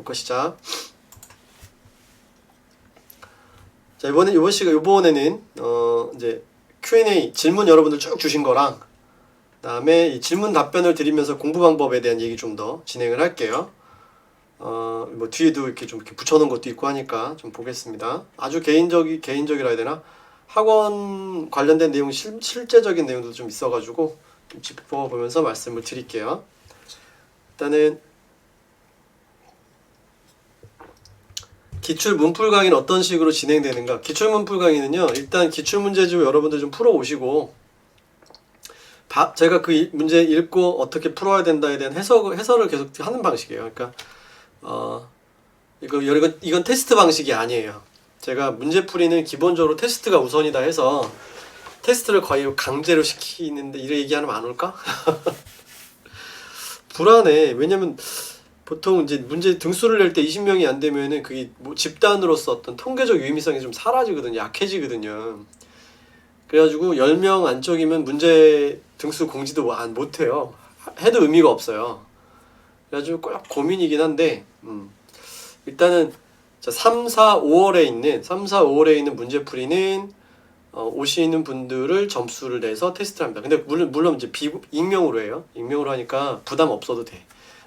녹화 시작. 자 이번에 이번 시간 이번에는 어 이제 Q&A 질문 여러분들 쭉 주신 거랑 그다음에 이 질문 답변을 드리면서 공부 방법에 대한 얘기 좀 더 진행을 할게요. 어 뭐 뒤에도 이렇게 좀 이렇게 붙여놓은 것도 있고 하니까 좀 보겠습니다. 아주 개인적이 개인적이라 해야 되나 학원 관련된 내용 실, 실제적인 내용도 좀 있어가지고 좀 짚어보면서 말씀을 드릴게요. 일단은 기출 문풀 강의는 어떤 식으로 진행되는가? 기출 문풀 강의는요. 일단 기출 문제집 여러분들 좀 풀어 오시고 바- 제가 그 이- 문제 읽고 어떻게 풀어야 된다에 대한 해석 해설을 계속 하는 방식이에요. 그러니까 어 이거 이건 이건 테스트 방식이 아니에요. 제가 문제 풀이는 기본적으로 테스트가 우선이다 해서 테스트를 거의 강제로 시키는데 이런 얘기하면 안 올까? 불안해. 왜냐면 보통 이제 문제 등수를 낼 때 20명이 안 되면은 그게 뭐 집단으로서 어떤 통계적 유의미성이 좀 사라지거든요. 약해지거든요. 그래가지고 10명 안쪽이면 문제 등수 공지도 뭐안 못해요. 해도 의미가 없어요. 그래가지고 꼭 고민이긴 한데, 음. 일단은 자, 3, 4, 5월에 있는 3, 4, 5월에 있는 문제풀이는 어, 오시는 분들을 점수를 내서 테스트를 합니다. 근데 물론 물론 이제 비 익명으로 해요. 익명으로 하니까 부담 없어도 돼.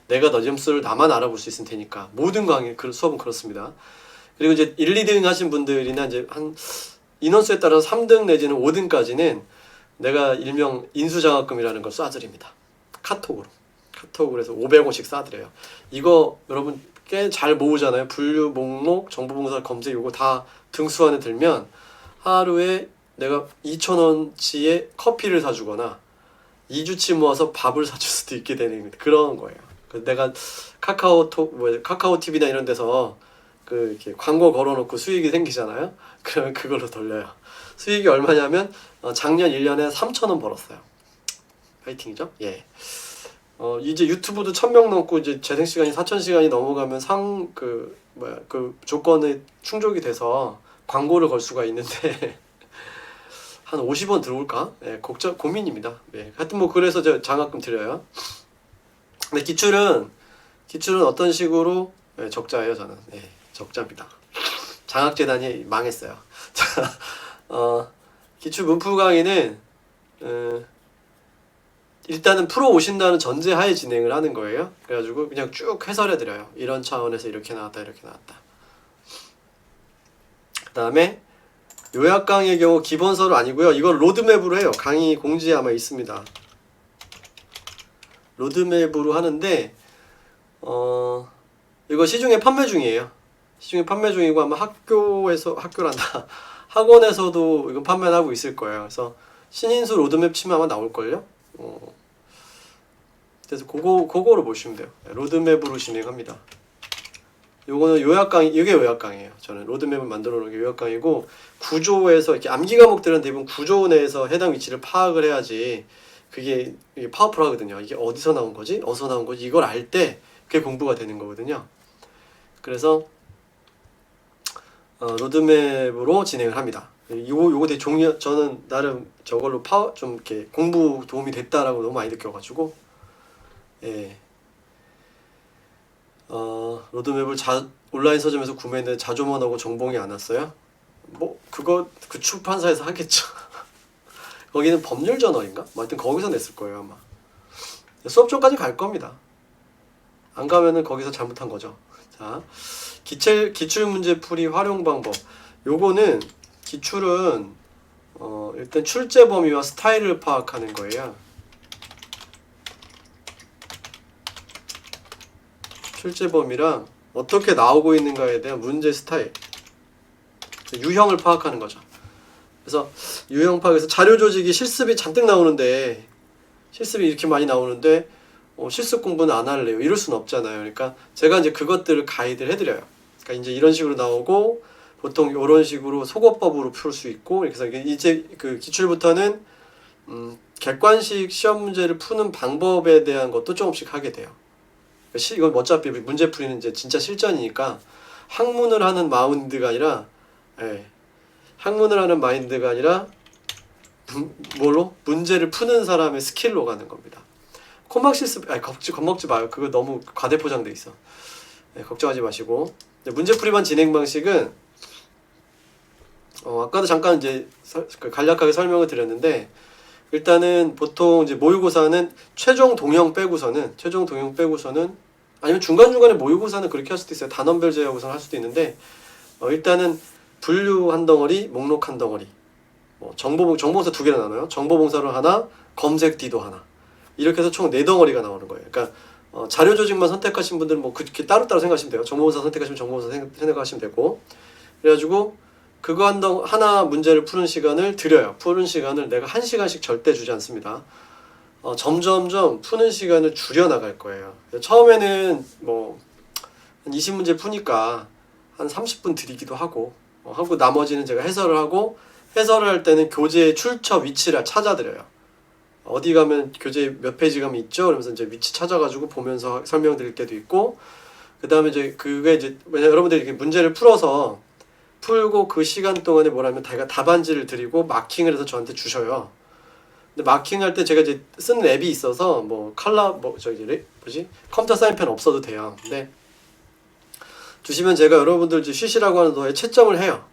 내가 너 점수를 나만 알아볼 수 있을 테니까 모든 강의 그 수업은 그렇습니다. 그리고 이제 1, 2등 하신 분들이나 이제 한 인원수에 따라서 3등 내지는 5등까지는 내가 일명 인수장학금이라는 걸 쏴드립니다. 카톡으로. 카톡으로 해서 500원씩 쏴드려요. 이거 여러분 꽤 잘 모으잖아요. 분류 목록, 정보봉사 검색 요거 다 등수 안에 들면 하루에 내가 2,000원치의 커피를 사주거나 2주치 모아서 밥을 사줄 수도 있게 되는 그런 거예요. 그래서 내가 카카오톡, 뭐 카카오 TV나 이런 데서 그 이렇게 광고 걸어놓고 수익이 생기잖아요. 그러면 그걸로 돌려요. 수익이 얼마냐면 어, 작년 1년에 3,000원 벌었어요. 파이팅이죠? 예. 어 이제 유튜브도 1000명 넘고 이제 재생 시간이 4000시간이 넘어가면 상 그 뭐야 그 조건에 충족이 돼서 광고를 걸 수가 있는데 한 50원 들어올까? 예, 걱정 고민입니다. 예. 하여튼 뭐 그래서 저 장학금 드려요. 근데 기출은 기출은 어떤 식으로 예, 적자예요 저는 예, 적자입니다. 장학재단이 망했어요. 자, 어, 기출 문풀 강의는 어, 일단은 프로 오신다는 전제하에 진행을 하는 거예요. 그래가지고 그냥 쭉 해설해 드려요. 이런 차원에서 이렇게 나왔다 이렇게 나왔다. 그 다음에 요약 강의의 경우 기본서를 아니고요. 이건 로드맵으로 해요. 강의 공지에 아마 있습니다. 로드맵으로 하는데 어 이거 시중에 판매 중이에요. 시중에 판매 중이고 아마 학교에서 학교란다 학원에서도 이건 판매를 하고 있을 거예요. 그래서 신인수 로드맵 치면 아마 나올 걸요. 어. 그래서 그거 그거로 보시면 돼요. 네, 로드맵으로 진행합니다. 요거는 요약 강의 이게 요약 강이에요. 저는 로드맵을 만들어 놓은 게 요약 강이고 구조에서 이렇게 암기 과목들은 대부분 구조 내에서 해당 위치를 파악을 해야지 그게 이게 파워풀하거든요. 이게 어디서 나온 거지? 어디서 나온 거지? 이걸 알 때 그게 공부가 되는 거거든요. 그래서 어, 로드맵으로 진행을 합니다. 요거 요거 되게 종이 저는 나름 저걸로 파워 좀 이렇게 공부 도움이 됐다라고 너무 많이 느껴가지고 예. 어 로드맵을 자 온라인 서점에서 구매했는데 자조만 하고 정봉이 안 왔어요. 뭐 그거 그 출판사에서 하겠죠. 거기는 법률 저널인가? 뭐 하여튼 거기서 냈을 거예요 아마. 수업 전까지 갈 겁니다. 안 가면은 거기서 잘못한 거죠. 자, 기출 기출 문제 풀이 활용 방법. 요거는 기출은 어, 일단 출제 범위와 스타일을 파악하는 거예요. 출제 범위랑 어떻게 나오고 있는가에 대한 문제 스타일, 유형을 파악하는 거죠. 그래서 유형 파악에서 자료 조직이 실습이 잔뜩 나오는데 실습이 이렇게 많이 나오는데 어, 실습 공부는 안 할래요. 이럴 수는 없잖아요. 그러니까 제가 이제 그것들을 가이드를 해드려요. 그러니까 이제 이런 식으로 나오고 보통 이런 식으로 속어법으로 풀 수 있고 이렇게 해서 이제 그 기출부터는 음, 객관식 시험 문제를 푸는 방법에 대한 것도 조금씩 하게 돼요. 시, 이건 어차피 문제 풀이는 이제 진짜 실전이니까 학문을 하는 마인드가 아니라 예, 학문을 하는 마인드가 아니라 문- 뭘로 문제를 푸는 사람의 스킬로 가는 겁니다. 코막 실습 아니 겁지 겁먹지 마요. 그거 너무 과대 포장돼 있어. 네, 걱정하지 마시고 문제풀이반 진행 방식은 어, 아까도 잠깐 이제 서- 그 간략하게 설명을 드렸는데 일단은 보통 이제 모의고사는 최종 동형 빼고서는 최종 동형 빼고서는 아니면 중간 중간에 모의고사는 그렇게 할 수도 있어요 단원별 제외고사를 할 수도 있는데 어, 일단은 분류 한 덩어리, 목록 한 덩어리, 뭐 정보 정보봉사 두 개로 나눠요. 정보봉사로 하나, 검색 D도 하나. 이렇게 해서 총 네 덩어리가 나오는 거예요. 그러니까 어, 자료 조직만 선택하신 분들은 뭐 그렇게 따로따로 생각하시면 돼요. 정보봉사 선택하시면 정보봉사 생- 생각하시면 되고. 그래가지고 그거 한 덩, 하나 문제를 푸는 시간을 드려요. 푸는 시간을 내가 한 시간씩 절대 주지 않습니다. 어, 점점점 푸는 시간을 줄여 나갈 거예요. 처음에는 뭐 한 20문제 푸니까 한 30분 드리기도 하고 어, 하고 나머지는 제가 해설을 하고 해설을 할 때는 교재 출처 위치를 찾아드려요. 어디 가면 교재 몇 페이지 가면 있죠. 그러면서 이제 위치 찾아가지고 보면서 설명드릴 때도 있고 그 다음에 이제 그게 이제 왜냐 여러분들이 이렇게 문제를 풀어서 풀고 그 시간 동안에 뭐라면 제가 답안지를 드리고 마킹을 해서 저한테 주셔요. 근데 마킹할 때 제가 이제 쓰는 앱이 있어서 뭐 칼라 뭐 저기 레- 뭐지 컴퓨터 사인펜 없어도 돼요. 근데 주시면 제가 여러분들 쉬시라고 하는 동안에 채점을 해요.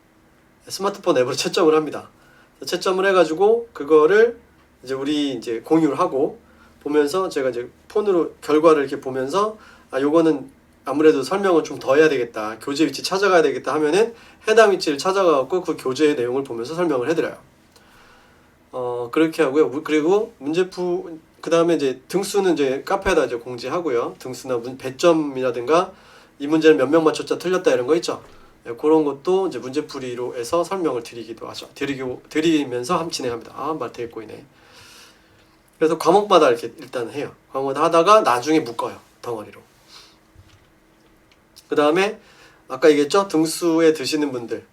스마트폰 앱으로 채점을 합니다. 채점을 해가지고 그거를 이제 우리 이제 공유를 하고 보면서 제가 이제 폰으로 결과를 이렇게 보면서 아 요거는 아무래도 설명을 좀 더 해야 되겠다 교재 위치 찾아가야 되겠다 하면은 해당 위치를 찾아가고 그 교재의 내용을 보면서 설명을 해드려요. 어 그렇게 하고요. 무- 그리고 문제푸 그 다음에 이제 등수는 이제 카페에다 이제 공지하고요. 등수나 문 배점이라든가 이 문제는 몇 명 맞췄자 틀렸다 이런 거 있죠. 예, 그런 것도 이제 문제풀이로 해서 설명을 드리기도 하죠. 드리고 드리면서 함 진행합니다. 아, 말 되게 꼬이네. 그래서 과목마다 이렇게 일단 해요. 과목마다 하다가 나중에 묶어요. 덩어리로. 그 다음에 아까 얘기했죠. 등수에 드시는 분들.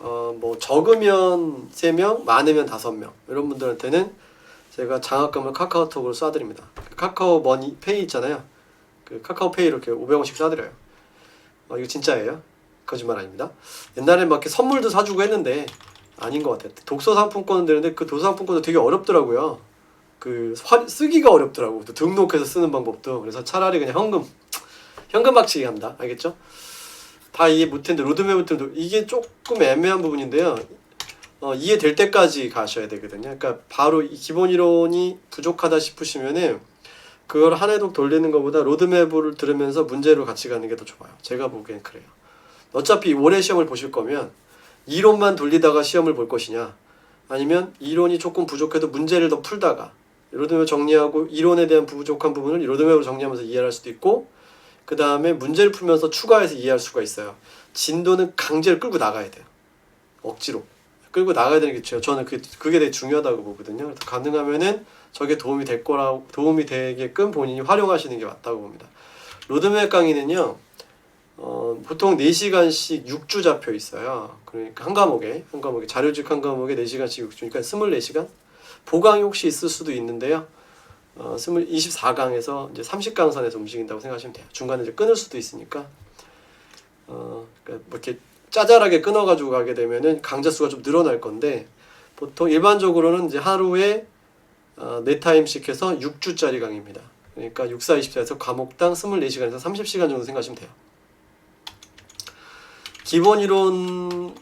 어, 뭐 적으면 3명, 많으면 5명. 이런 분들한테는 제가 장학금을 카카오톡으로 쏴드립니다. 카카오 머니 페이 있잖아요. 그 카카오 페이로 이렇게 500원씩 쏴드려요. 어, 이거 진짜예요. 거짓말 아닙니다. 옛날에 막 선물도 사주고 했는데 아닌 것 같아요. 독서 상품권은 되는데 그 독서 상품권도 되게 어렵더라고요. 그 화- 쓰기가 어렵더라고. 또 등록해서 쓰는 방법도. 그래서 차라리 그냥 현금 현금 박치기 합니다. 알겠죠? 다 이해 못했는데 로드맵부터 이게 조금 애매한 부분인데요. 어, 이해될 때까지 가셔야 되거든요. 그러니까 바로 이 기본 이론이 부족하다 싶으시면은 그걸 한 해독 돌리는 것보다 로드맵을 들으면서 문제로 같이 가는 게 더 좋아요. 제가 보기엔 그래요. 어차피 올해 시험을 보실 거면 이론만 돌리다가 시험을 볼 것이냐 아니면 이론이 조금 부족해도 문제를 더 풀다가 로드맵 정리하고 이론에 대한 부족한 부분을 로드맵으로 정리하면서 이해할 수도 있고 그 다음에 문제를 풀면서 추가해서 이해할 수가 있어요. 진도는 강제로 끌고 나가야 돼요. 억지로 끌고 나가야 되는 게 좋아요. 저는 그게, 그게 되게 중요하다고 보거든요. 그래서 가능하면은 저게 도움이 될 거라고 도움이 되게끔 본인이 활용하시는 게 맞다고 봅니다. 로드맵 강의는요. 어, 보통 4시간씩 6주 잡혀 있어요. 그러니까 한 과목에 한 과목에 자료직 한 과목에 4시간씩 6주니까 24시간. 보강이 혹시 있을 수도 있는데요. 어, 20, 24강에서 이제 30강 선에서 움직인다고 생각하시면 돼요. 중간에 이제 끊을 수도 있으니까. 어, 그러니까 뭐 이렇게 짜잘하게 끊어가지고 가게 되면은 강좌 수가 좀 늘어날 건데 보통 일반적으로는 이제 하루에 어, 네 타임씩 해서 6주짜리 강의입니다. 그러니까 6, 4, 24에서 과목당 24시간에서 30시간 정도 생각하시면 돼요. 기본 이론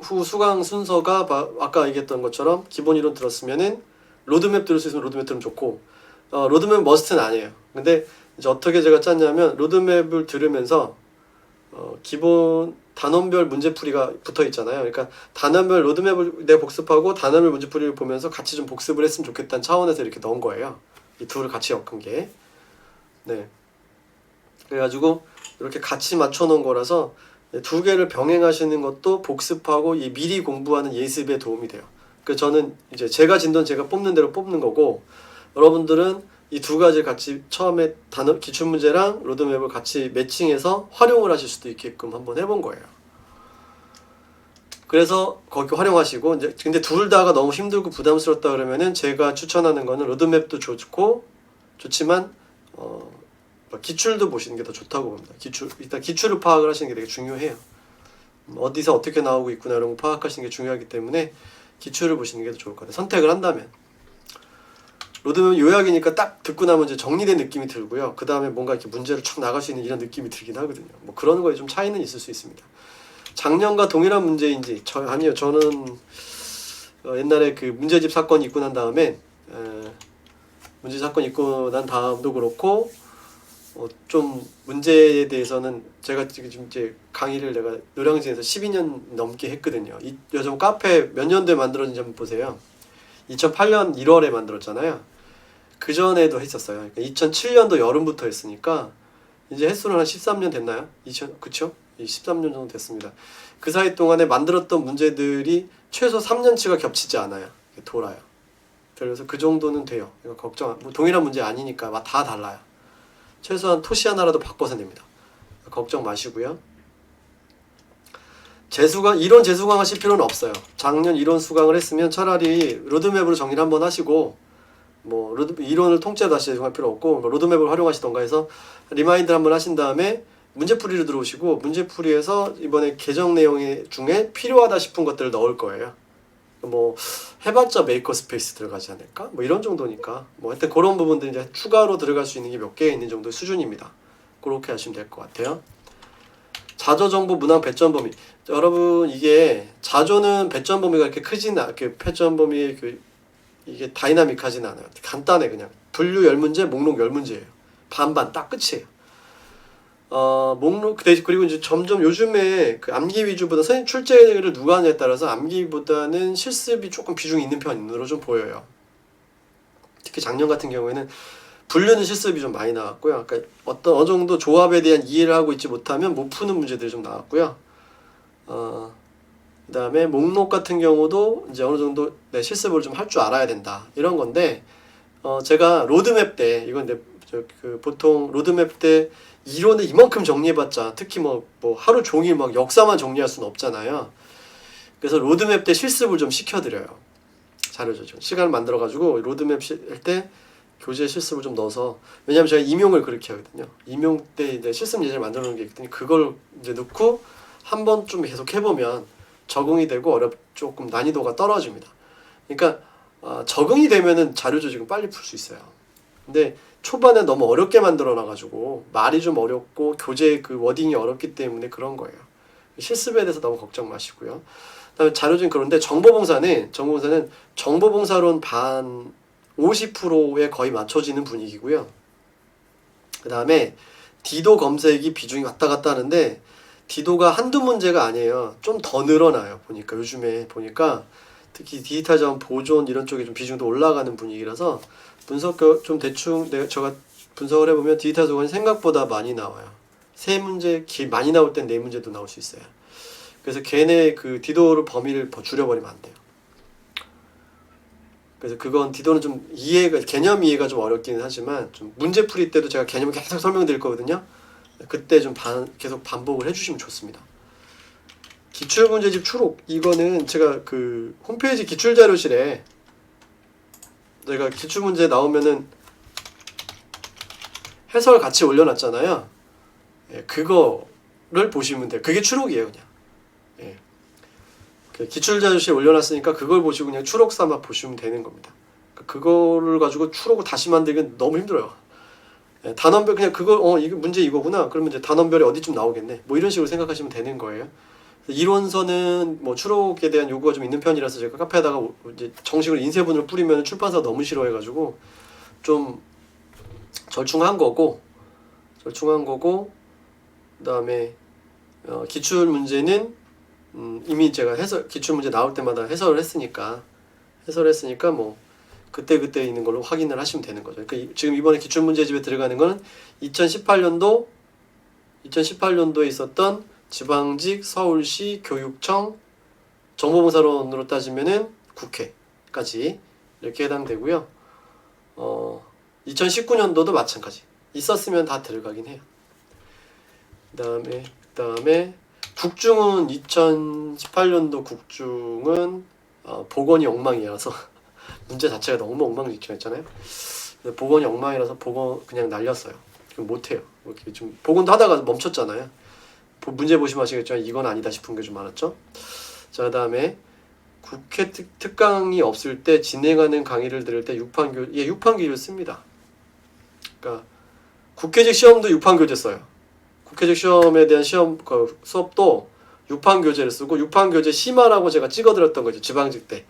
후 수강 순서가 바- 아까 얘기했던 것처럼 기본 이론 들었으면은 로드맵 들을 수 있으면 로드맵 들으면 좋고 어, 로드맵 머스트는 아니에요. 근데 이제 어떻게 제가 짰냐면 로드맵을 들으면서 어, 기본 단원별 문제풀이가 붙어 있잖아요. 그러니까 단원별 로드맵을 내가 복습하고 단원별 문제풀이를 보면서 같이 좀 복습을 했으면 좋겠다는 차원에서 이렇게 넣은 거예요. 이 둘을 같이 엮은 게. 네. 그래가지고 이렇게 같이 맞춰 놓은 거라서 두 개를 병행하시는 것도 복습하고 이 미리 공부하는 예습에 도움이 돼요. 그 저는 이제 제가 진도는 제가 뽑는 대로 뽑는 거고 여러분들은 이 두 가지 같이 처음에 단어 기출 문제랑 로드맵을 같이 매칭해서 활용을 하실 수도 있게끔 한번 해본 거예요. 그래서 거기 활용하시고 이제 근데 둘 다가 너무 힘들고 부담스럽다 그러면은 제가 추천하는 거는 로드맵도 좋고 좋지만 어 기출도 보시는 게 더 좋다고 봅니다. 기출 일단 기출을 파악을 하시는 게 되게 중요해요. 음, 어디서 어떻게 나오고 있구나 이런 거 파악하시는 게 중요하기 때문에 기출을 보시는 게 더 좋을 것 같아요. 선택을 한다면. 로드맵 요약이니까 딱 듣고 나면 이제 정리된 느낌이 들고요. 그 다음에 뭔가 이렇게 문제를 쭉 나갈 수 있는 이런 느낌이 들긴 하거든요. 뭐 그런 거에 좀 차이는 있을 수 있습니다. 작년과 동일한 문제인지 저 아니요 저는 어, 옛날에 그 문제집 사건 있고 난 다음에 에, 문제 사건 있고 난 다음도 그렇고 어, 좀 문제에 대해서는 제가 지금 이제 강의를 내가 노량진에서 12년 넘게 했거든요. 이 요즘 카페 몇 년도에 만들어진지 한번 보세요. 2008년 1월에 만들었잖아요. 그 전에도 했었어요. 그러니까 2007년도 여름부터 했으니까 이제 횟수는 한 13년 됐나요? 2000 그쵸? 13년 정도 됐습니다. 그 사이 동안에 만들었던 문제들이 최소 3년치가 겹치지 않아요. 돌아요. 그래서 그 정도는 돼요. 이거 걱정 뭐 동일한 문제 아니니까 막다 달라요. 최소한 토시 하나라도 바꿔서 냅니다. 걱정 마시고요. 재수강 이론 재수강 하실 필요는 없어요. 작년 이론 수강을 했으면 차라리 로드맵으로 정리를 한번 하시고 뭐 이론을 통째로 다시 재수할 필요 없고 뭐 로드맵을 활용하시던가 해서 리마인드 한번 하신 다음에 문제풀이로 들어오시고 문제풀이에서 이번에 개정 내용 중에 필요하다 싶은 것들을 넣을 거예요. 뭐 해봤자 메이커 스페이스 들어가지 않을까? 뭐 이런 정도니까 뭐 하여튼 그런 부분들 이제 추가로 들어갈 수 있는 게 몇 개 있는 정도의 수준입니다. 그렇게 하시면 될 것 같아요. 자조 정보 문항 배점 범위 여러분 이게 자조는 배점 범위가 이렇게 크진 않, 그 배점 범위 그 이게 다이나믹하진 않아요. 간단해 그냥 분류 열 문제, 목록 열 문제예요. 반반 딱 끝이에요. 어 목록 그 그리고 이제 점점 요즘에 그 암기 위주보다 선생님 출제를 누가 하냐에 따라서 암기보다는 실습이 조금 비중이 있는 편으로 좀 보여요. 특히 작년 같은 경우에는 분류는 실습이 좀 많이 나왔고요. 그러니까 어떤 어느 정도 조합에 대한 이해를 하고 있지 못하면 못 푸는 문제들이 좀 나왔고요. 어 그다음에 목록 같은 경우도 이제 어느 정도 내 실습을 좀 할 줄 알아야 된다 이런 건데 어 제가 로드맵 때 이건 이제 저그 보통 로드맵 때 이론을 이만큼 정리해봤자 특히 뭐, 뭐 하루 종일 막 역사만 정리할 수는 없잖아요. 그래서 로드맵 때 실습을 좀 시켜드려요. 자료죠. 시간을 만들어가지고 로드맵 할때 교재 실습을 좀 넣어서 왜냐면 제가 임용을 그렇게 하거든요. 임용 때 이제 실습 예제를 만들어 놓은 게 있거든요. 그걸 이제 넣고 한번좀 계속 해보면 적응이 되고 어렵 조금 난이도가 떨어집니다. 그러니까 어, 적응이 되면은 자료 조직은 빨리 풀 수 있어요. 근데 초반에 너무 어렵게 만들어 놔가지고 말이 좀 어렵고 교재 그 워딩이 어렵기 때문에 그런 거예요. 실습에 대해서 너무 걱정 마시고요. 그다음에 자료진 그런데 정보봉사는 정보봉사는 정보봉사론 반 50%에 거의 맞춰지는 분위기고요. 그다음에 디도 검색이 비중이 왔다 갔다 하는데 디도가 한두 문제가 아니에요. 좀 더 늘어나요. 보니까 요즘에 보니까 특히 디지털 자원 보존 이런 쪽에 좀 비중도 올라가는 분위기라서 분석 좀 대충 내가 제가 분석을 해보면 디지털 소관이 생각보다 많이 나와요. 세 문제 기 많이 나올 땐 네 문제도 나올 수 있어요. 그래서 걔네 그 디도를 범위를 더 줄여버리면 안 돼요. 그래서 그건 디도는 좀 이해가 개념 이해가 좀 어렵기는 하지만 좀 문제 풀이 때도 제가 개념을 계속 설명드릴 거거든요. 그때 좀 반, 계속 반복을 해주시면 좋습니다. 기출 문제집 추록 이거는 제가 그 홈페이지 기출 자료실에 내가 기출 문제 나오면은 해설 같이 올려놨잖아요. 예, 그거를 보시면 돼요. 그게 추록이에요, 그냥. 예. 그 기출 자료실 올려놨으니까 그걸 보시고 그냥 추록 삼아 보시면 되는 겁니다. 그- 그거를 가지고 추록을 다시 만들기 너무 힘들어요. 예, 단원별 그냥 그거 어 이거 문제 이거구나. 그러면 이제 단원별이 어디쯤 나오겠네. 뭐 이런 식으로 생각하시면 되는 거예요. 이론서는 뭐 추록에 대한 요구가 좀 있는 편이라서 제가 카페에다가 오- 이제 정식으로 인쇄본을 뿌리면 출판사 너무 싫어해가지고 좀 절충한 거고 절충한 거고 그다음에 어, 기출 문제는 음, 이미 제가 해설 기출 문제 나올 때마다 해설을 했으니까 해설했으니까 뭐 그때 그때 있는 걸로 확인을 하시면 되는 거죠. 그러니까 이- 지금 이번에 기출 문제집에 들어가는 거는 2018년도 2018년도에 있었던 지방직 서울시 교육청 정보봉사론으로 따지면은 국회까지 이렇게 해당되고요. 어, 2019년도도 마찬가지. 있었으면 다 들어가긴 해요. 그다음에 그다음에 국중은 2018년도 국중은 어, 복원이 엉망이라서 문제 자체가 너무 엉망진창했잖아요. 복원이 엉망이라서 복원 그냥 날렸어요. 못해요. 이렇게 좀 복원도 하다가 멈췄잖아요. 보- 문제 보시면 아시겠지만 이건 아니다 싶은 게 좀 많았죠. 자 그다음에 국회 특, 특강이 없을 때 진행하는 강의를 들을 때 육판교 예 육판교를 씁니다. 그러니까 국회직 시험도 육판교재 써요. 국회직 시험에 대한 시험 그 수업도 육판교재를 쓰고 육판교재 심화라고 제가 찍어 드렸던 거죠 지방직 때.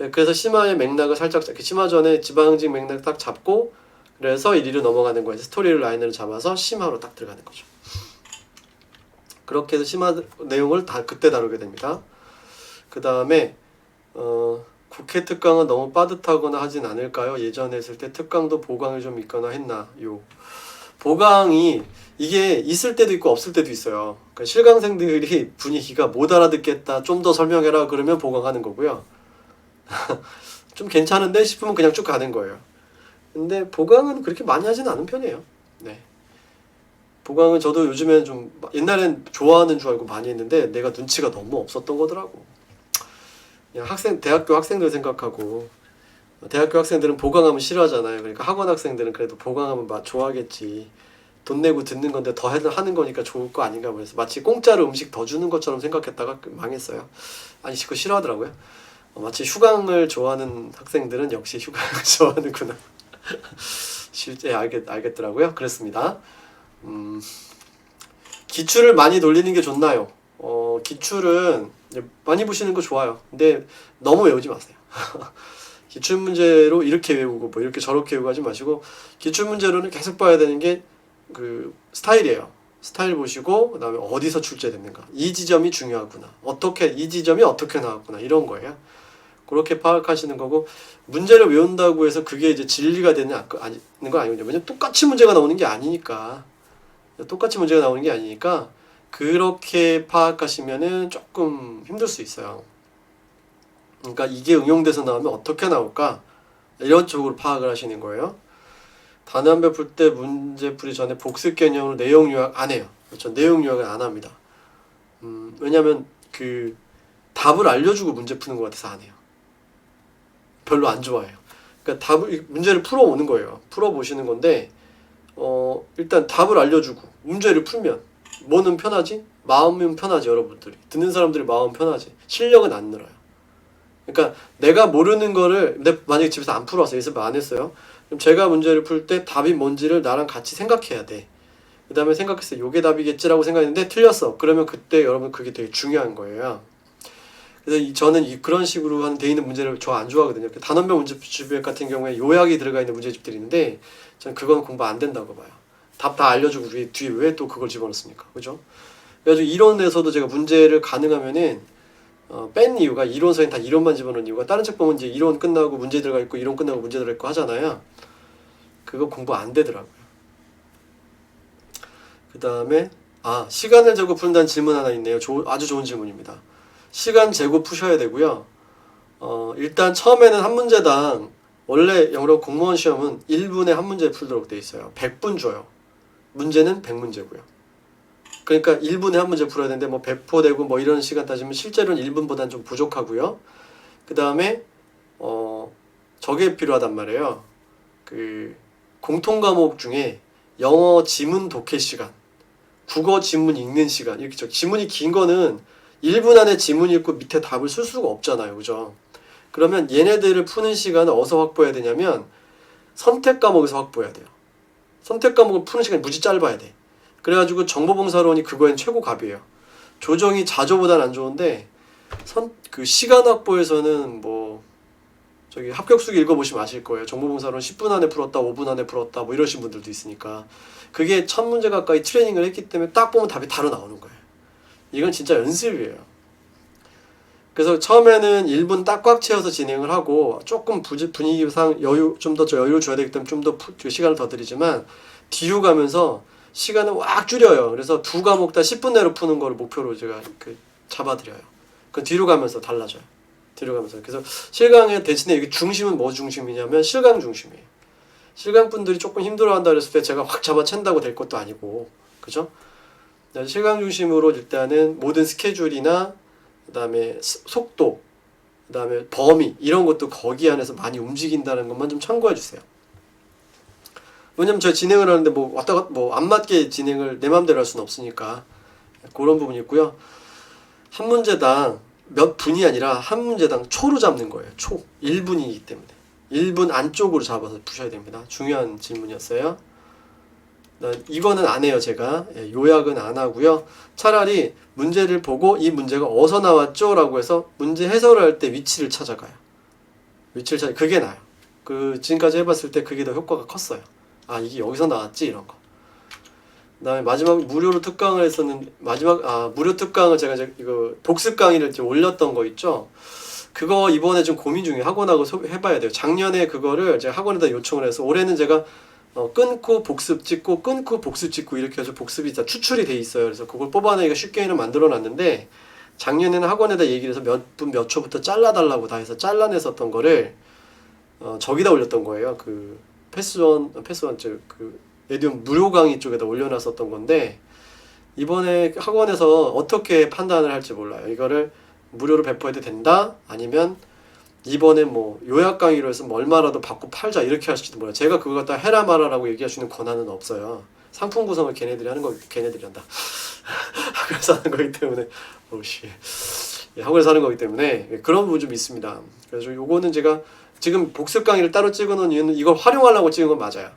네, 그래서 심화의 맥락을 살짝 이렇게 심화 전에 지방직 맥락 딱 잡고 그래서 이리로 넘어가는 거예요. 스토리를 라인을 잡아서 심화로 딱 들어가는 거죠. 그렇게 해서 심화 내용을 다 그때 다루게 됩니다. 그 다음에 어, 국회 특강은 너무 빠듯하거나 하진 않을까요? 예전에 했을 때 특강도 보강이 좀 있거나 했나요? 보강이 이게 있을 때도 있고 없을 때도 있어요. 그러니까 실강생들이 분위기가 못 알아듣겠다, 좀 더 설명해라 그러면 보강하는 거고요. 좀 괜찮은데 싶으면 그냥 쭉 가는 거예요. 근데 보강은 그렇게 많이 하진 않은 편이에요. 네. 보강은 저도 요즘엔 좀 옛날엔 좋아하는 줄 알고 많이 했는데 내가 눈치가 너무 없었던 거더라고. 그냥 학생 대학교 학생들 생각하고 대학교 학생들은 보강하면 싫어하잖아요. 그러니까 학원 학생들은 그래도 보강하면 막 좋아하겠지. 돈 내고 듣는 건데 더 해- 하는 거니까 좋을 거 아닌가 그래서 마치 공짜로 음식 더 주는 것처럼 생각했다가 그 망했어요. 아니 그거 싫어하더라고요. 어, 마치 휴강을 좋아하는 학생들은 역시 휴강을 좋아하는구나. 실제 알겠 알겠더라고요. 그렇습니다. 음, 기출을 많이 돌리는 게 좋나요? 어, 기출은 많이 보시는 거 좋아요. 근데 너무 외우지 마세요. 기출 문제로 이렇게 외우고 뭐 이렇게 저렇게 외우고 하지 마시고 기출 문제로는 계속 봐야 되는 게 그 스타일이에요. 스타일 보시고 그다음에 어디서 출제됐는가 이 지점이 중요하구나 어떻게 이 지점이 어떻게 나왔구나 이런 거예요. 그렇게 파악하시는 거고 문제를 외운다고 해서 그게 이제 진리가 되는 아- 아니- 는건 아니거든요. 왜냐면 똑같이 문제가 나오는 게 아니니까 똑같이 문제가 나오는 게 아니니까 그렇게 파악하시면은 조금 힘들 수 있어요. 그러니까 이게 응용돼서 나오면 어떻게 나올까 이런 쪽으로 파악을 하시는 거예요. 단어 한 배 풀 때 문제 풀이 전에 복습 개념으로 내용 요약 안 해요. 그렇죠. 내용 요약을 안 합니다. 음, 왜냐면 그 답을 알려주고 문제 푸는 것 같아서 안 해요. 별로 안 좋아해요. 그러니까 답을 이 문제를 풀어 오는 거예요. 풀어 보시는 건데 어 일단 답을 알려주고 문제를 풀면 뭐는 편하지? 마음은 편하지 여러분들이 듣는 사람들이 마음 편하지 실력은 안 늘어요. 그러니까 내가 모르는 거를 내 만약에 집에서 안 풀어왔어요. 연습 안 했어요. 그럼 제가 문제를 풀 때 답이 뭔지를 나랑 같이 생각해야 돼. 그 다음에 생각했어요. 요게 답이겠지라고 생각했는데 틀렸어. 그러면 그때 여러분 그게 되게 중요한 거예요. 그래서 이, 저는 이 그런 식으로 하는 돼 있는 문제를 저 안 좋아하거든요. 그 단원별 문제집 같은 경우에 요약이 들어가 있는 문제집들이 있는데 저는 그건 공부 안 된다고 봐요. 답 다 알려주고 위에 뒤에 왜 또 그걸 집어넣습니까? 그죠? 그래가지고 이론에서도 제가 문제를 가능하면은 어, 뺀 이유가 이론서엔 다 이론만 집어넣은 이유가 다른 책 보면 이제 이론 끝나고 문제 들어가 있고 이론 끝나고 문제 들어가 있고 하잖아요. 그거 공부 안 되더라고요. 그 다음에 아 시간을 재고 푼다는 질문 하나 있네요. 조, 아주 좋은 질문입니다. 시간 재고 푸셔야 되고요. 어, 일단 처음에는 한 문제당 원래 영어 공무원 시험은 1분에 한 문제 풀도록 돼 있어요. 100분 줘요. 문제는 100문제고요. 그러니까 1분에 한 문제 풀어야 되는데 뭐 배포되고 뭐 이런 시간 따지면 실제로는 1분보다는 좀 부족하고요. 그 다음에 어 저게 필요하단 말이에요. 그 공통 과목 중에 영어 지문 독해 시간, 국어 지문 읽는 시간 이렇게 저 지문이 긴 거는 1분 안에 지문 읽고 밑에 답을 쓸 수가 없잖아요. 그죠? 그러면 얘네들을 푸는 시간을 어디서 확보해야 되냐면 선택 과목에서 확보해야 돼요. 선택 과목을 푸는 시간이 무지 짧아야 돼. 그래가지고 정보봉사론이 그거엔 최고 갑이에요. 조정이 자조보다는 안 좋은데 선 그 시간 확보에서는 뭐 저기 합격수기 읽어보시면 아실 거예요. 정보봉사론 10분 안에 풀었다, 5분 안에 풀었다, 뭐 이러신 분들도 있으니까 그게 천 문제 가까이 트레이닝을 했기 때문에 딱 보면 답이 바로 나오는 거예요. 이건 진짜 연습이에요. 그래서 처음에는 1분 딱 꽉 채워서 진행을 하고 조금 부지- 분위기상 여유 좀 더 여유 줘야 되기 때문에 좀 더 시간을 더 드리지만 뒤로 가면서 시간을 확 줄여요. 그래서 두 과목 다 10분 내로 푸는 거를 목표로 제가 그 잡아드려요. 그 뒤로 가면서 달라져요. 뒤로 가면서 그래서 실강의 대신에 이게 중심은 뭐 중심이냐면 실강 중심이에요. 실강 분들이 조금 힘들어한다 그랬을 때 제가 확 잡아챈다고 될 것도 아니고 그죠? 그래서 실강 중심으로 일단은 모든 스케줄이나 그다음에 스- 속도, 그다음에 범위 이런 것도 거기 안에서 많이 움직인다는 것만 좀 참고해 주세요. 왜냐면 제가 진행을 하는데 뭐 왔다 갔다 뭐 안 맞게 진행을 내 마음대로 할 수는 없으니까 그런 부분이 있고요. 한 문제당 몇 분이 아니라 한 문제당 초로 잡는 거예요. 초. 1분이기 때문에. 1분 안쪽으로 잡아서 푸셔야 됩니다. 중요한 질문이었어요. 나- 이거는 안 해요, 제가. 예, 요약은 안 하고요. 차라리 문제를 보고 이 문제가 어디서 나왔죠? 라고 해서 문제 해설을 할 때 위치를 찾아가요. 위치를 찾아, 그게 나아요. 그, 지금까지 해봤을 때 그게 더 효과가 컸어요. 아, 이게 여기서 나왔지? 이런 거. 그 다음에 마지막 무료로 특강을 했었는데, 마지막, 아, 무료 특강을 제가 이제 이거 복습 강의를 좀 올렸던 거 있죠? 그거 이번에 좀 고민 중에 학원하고 소- 해봐야 돼요. 작년에 그거를 제가 학원에다 요청을 해서 올해는 제가 어, 끊고 복습 찍고 끊고 복습 찍고 이렇게 해서 복습이 다 추출이 돼 있어요. 그래서 그걸 뽑아내기가 쉽게는 만들어 놨는데 작년에는 학원에다 얘기를 해서 몇 분 몇 초부터 잘라달라고 다 해서 잘라냈었던 거를 어, 저기다 올렸던 거예요. 그 패스원 패스원 즉그 에듀 무료 강의 쪽에다 올려놨었던 건데 이번에 학원에서 어떻게 판단을 할지 몰라요. 이거를 무료로 배포해도 된다 아니면 이번에 뭐 요약 강의로 해서 뭐 얼마라도 받고 팔자 이렇게 할지도 몰라요. 제가 그거 갖다 해라 마라라고 얘기할 수 있는 권한은 없어요. 상품 구성을 걔네들이 하는 거 걔네들이 한다. 학교에서 하는 거기 때문에 오씨 예, 학원에서 하는 거기 때문에 예, 그런 부분 좀 있습니다. 그래서 요거는 제가 지금 복습 강의를 따로 찍어놓은 이유는 이걸 활용하려고 찍은 건 맞아요.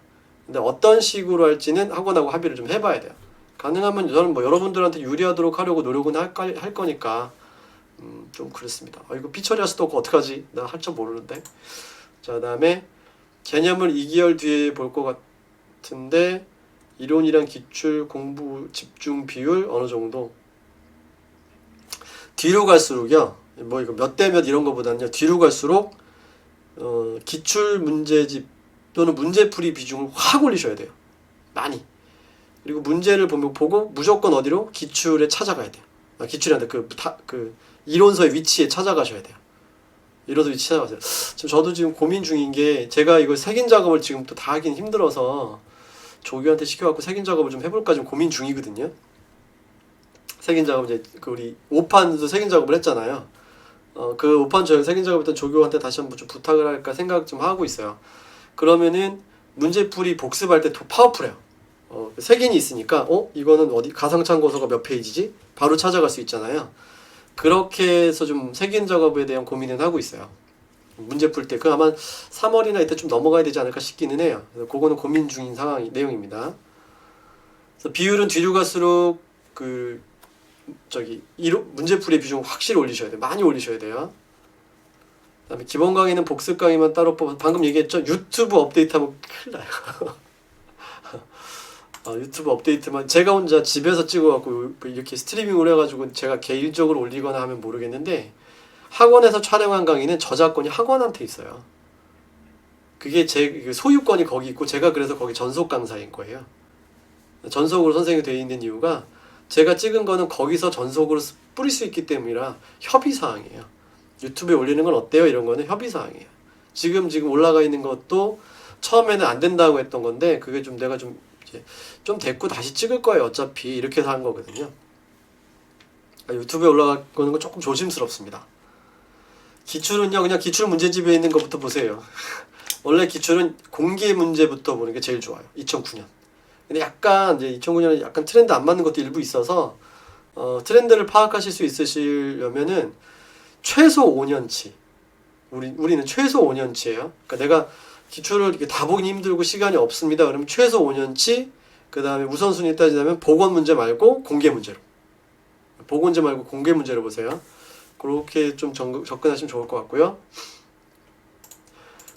근데 어떤 식으로 할지는 학원하고 합의를 좀 해봐야 돼요. 가능하면 저는 뭐 여러분들한테 유리하도록 하려고 노력은 할, 거- 할 거니까 음, 좀 그렇습니다. 아 이거 삐처리할 수도 없고 어떡하지? 나 할 줄 모르는데. 자 다음에 개념을 2개월 뒤에 볼 것 같은데 이론이랑 기출 공부 집중 비율 어느 정도? 뒤로 갈수록요. 뭐 이거 몇 대 몇 이런 거보다는요. 뒤로 갈수록 어, 기출 문제집 또는 문제풀이 비중을 확 올리셔야 돼요. 많이. 그리고 문제를 보면 보고 무조건 어디로? 기출에 찾아가야 돼요. 아, 기출이 아니라 그, 다, 그 이론서의 위치에 찾아가셔야 돼요 이론서 위치 찾아가세요 저도 지금 고민 중인 게 제가 이거 색인 작업을 지금 또 다 하긴 힘들어서 조교한테 시켜갖고 색인 작업을 좀 해볼까 좀 고민 중이거든요. 색인 작업 이제 그 우리 오판도 색인 작업을 했잖아요. 어 그 오판 저 색인 작업했던 조교한테 다시 한번 좀 부탁을 할까 생각 좀 하고 있어요. 그러면은 문제풀이 복습할 때 더 파워풀해요. 어 색인이 있으니까 어 이거는 어디 가상참고서가 몇 페이지지? 바로 찾아갈 수 있잖아요. 그렇게 해서 좀 색인 작업에 대한 고민은 하고 있어요. 문제 풀 때 그 아마 3월이나 이때 좀 넘어가야 되지 않을까 싶기는 해요. 그래서 그거는 고민 중인 상황 내용입니다. 그래서 비율은 뒤로 갈수록 그 저기 이로 문제풀이 비중 확실히 올리셔야 돼요. 많이 올리셔야 돼요. 그다음에 기본 강의는 복습 강의만 따로 뽑아 방금 얘기했죠. 유튜브 업데이트하면 큰일 나요. 아, 유튜브 업데이트만 제가 혼자 집에서 찍어갖고 이렇게 스트리밍을 해가지고 제가 개인적으로 올리거나 하면 모르겠는데 학원에서 촬영한 강의는 저작권이 학원한테 있어요. 그게 제그 소유권이 거기 있고 제가 그래서 거기 전속 강사인 거예요. 전속으로 선생님이 되어 있는 이유가 제가 찍은 거는 거기서 전속으로 쓰- 뿌릴 수 있기 때문이라 협의 사항이에요. 유튜브에 올리는 건 어때요? 이런 거는 협의 사항이에요. 지금 지금 올라가 있는 것도 처음에는 안 된다고 했던 건데 그게 좀 내가 좀 이제 좀 됐고 다시 찍을 거예요. 어차피 이렇게 해서 한 거거든요. 아, 유튜브에 올라가는 건 조금 조심스럽습니다. 기출은요 그냥 기출 문제집에 있는 것부터 보세요. 원래 기출은 공개 문제부터 보는 게 제일 좋아요. 2009년. 근데 약간 이제 2009년에 약간 트렌드 안 맞는 것도 일부 있어서 어, 트렌드를 파악하실 수 있으시려면은 최소 5년치. 우리 우리는 최소 5년치예요. 그러니까 내가 기출을 이렇게 다 보기 힘들고 시간이 없습니다. 그러면 최소 5년치. 그 다음에 우선순위 따지자면 보건 문제 말고 공개 문제로. 보건 문제 말고 공개 문제로 보세요. 그렇게 좀 정- 접근하시면 좋을 것 같고요.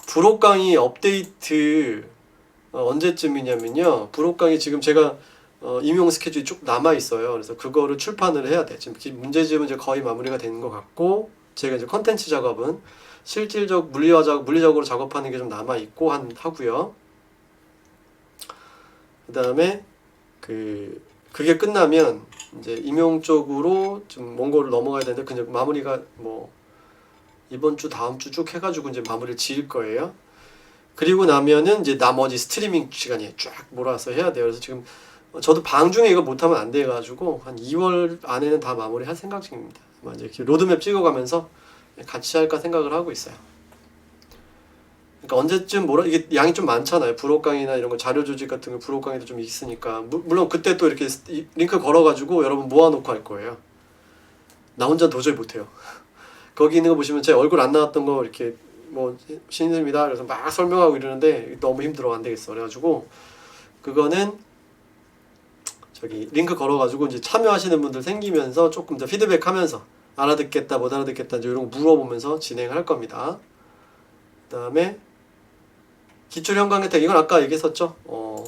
부록 강의 업데이트 어, 언제쯤이냐면요. 부록 강의 지금 제가 어, 임용 스케줄이 쭉 남아 있어요. 그래서 그거를 출판을 해야 돼. 지금 기- 문제집은 이제 거의 마무리가 되는 것 같고 제가 이제 컨텐츠 작업은 실질적 물리화 작 물리적으로 작업하는 게 좀 남아 있고 한 하고요. 그다음에 그 그게 끝나면 이제 임용 쪽으로 좀 원고를 넘어가야 되는데 그냥 마무리가 뭐 이번 주 다음 주 쭉 해가지고 이제 마무리를 지을 거예요. 그리고 나면은 이제 나머지 스트리밍 시간이 쫙 몰아서 해야 돼요. 그래서 지금 저도 방 중에 이거 못하면 안 돼가지고 한 2월 안에는 다 마무리할 생각 중입니다. 아마 이제 로드맵 찍어가면서 같이 할까 생각을 하고 있어요. 그러니까 언제쯤 뭐라 이게 양이 좀 많잖아요. 부록 강의나 이런 거 자료 조직 같은 거 부록 강의도 좀 있으니까 무- 물론 그때 또 이렇게 링크 걸어가지고 여러분 모아놓고 할 거예요. 나 혼자 도저히 못해요. 거기 있는 거 보시면 제 얼굴 안 나왔던 거 이렇게 뭐 신입니다. 그래서 막 설명하고 이러는데 너무 힘들어 안 되겠어. 그래가지고 그거는 저기 링크 걸어가지고 이제 참여하시는 분들 생기면서 조금 더 피드백하면서 알아듣겠다 못 알아듣겠다 이런 거 물어보면서 진행할 겁니다. 그다음에 기출 현강 혜택 이건 아까 얘기했었죠. 어,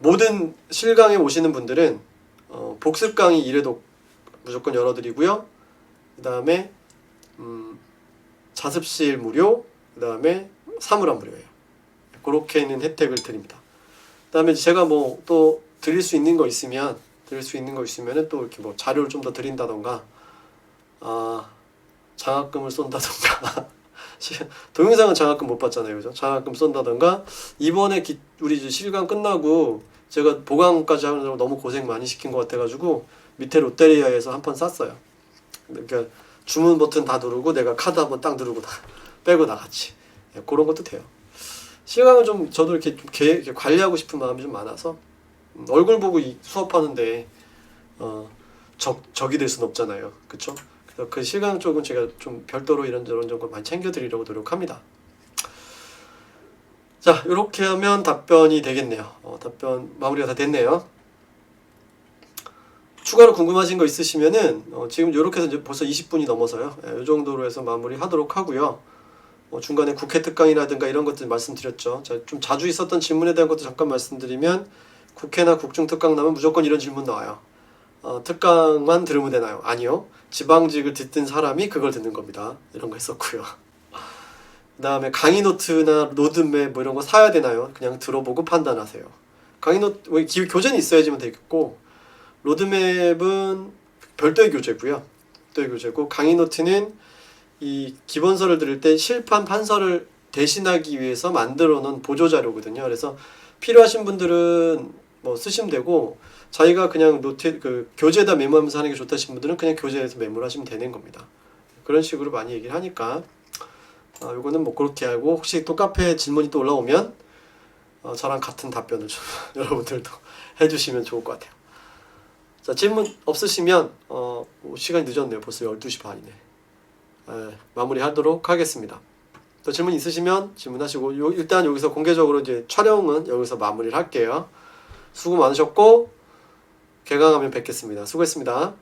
모든 실강에 오시는 분들은 어, 복습 강의 1회독 무조건 열어드리고요. 그다음에 음, 자습실 무료, 그다음에 사물함 무료예요. 그렇게는 혜택을 드립니다. 그다음에 제가 뭐 또 드릴 수 있는 거 있으면 드릴 수 있는 거 있으면은 또 이렇게 뭐 자료를 좀 더 드린다던가 아 장학금을 쏜다던가 동영상은 장학금 못 받잖아요, 그죠? 장학금 쏜다던가 이번에 기, 우리 이제 실강 끝나고 제가 보강까지 하느라고 너무 고생 많이 시킨 것 같아가지고 밑에 롯데리아에서 한판 쌌어요. 그러니까 주문 버튼 다 누르고 내가 카드 한번 딱 누르고 다 빼고 나갔지. 예, 그런 것도 돼요. 실강은 좀 저도 이렇게 좀 개- 이렇게 관리하고 싶은 마음이 좀 많아서 음, 얼굴 보고 이- 수업하는데 어, 적 적이 될 수는 없잖아요, 그렇죠? 그래서 그 실강 쪽은 제가 좀 별도로 이런저런 좀 많이 챙겨드리려고 노력합니다. 자, 이렇게 하면 답변이 되겠네요. 어, 답변 마무리가 다 됐네요. 추가로 궁금하신 거 있으시면은 어, 지금 이렇게 해서 이제 벌써 20분이 넘어서요. 이 정도로 해서 마무리하도록 하고요. 어, 중간에 국회 특강이라든가 이런 것들 말씀드렸죠. 자, 좀 자주 있었던 질문에 대한 것도 잠깐 말씀드리면 국회나 국중 특강 나면 무조건 이런 질문 나와요. 어, 특강만 들으면 되나요? 아니요. 지방직을 듣던 사람이 그걸 듣는 겁니다. 이런 거 있었고요. 그 다음에 강의 노트나 로드맵 뭐 이런 거 사야 되나요? 그냥 들어보고 판단하세요. 강의 노트 뭐 기- 교재는 있어야지만 되겠고 로드맵은 별도의 교재고요. 별도의 교재고 강의 노트는 이 기본서를 들을 때 실판 판서를 대신하기 위해서 만들어 놓은 보조 자료거든요. 그래서 필요하신 분들은 뭐 쓰시면 되고 자기가 그냥 노트 그 교재에다 메모하면서 하는 게 좋다신 분들은 그냥 교재에서 메모를 하시면 되는 겁니다. 그런 식으로 많이 얘기를 하니까 아, 요거는 뭐 그렇게 하고 혹시 또 카페에 질문이 또 올라오면 어, 저랑 같은 답변을 좀 여러분들도 해주시면 좋을 것 같아요. 자 질문 없으시면 어, 뭐 시간이 늦었네요. 벌써 12시 반이네. 에, 마무리하도록 하겠습니다. 또 질문 있으시면 질문하시고 요, 일단 여기서 공개적으로 이제 촬영은 여기서 마무리를 할게요. 수고 많으셨고 개강하면 뵙겠습니다. 수고했습니다.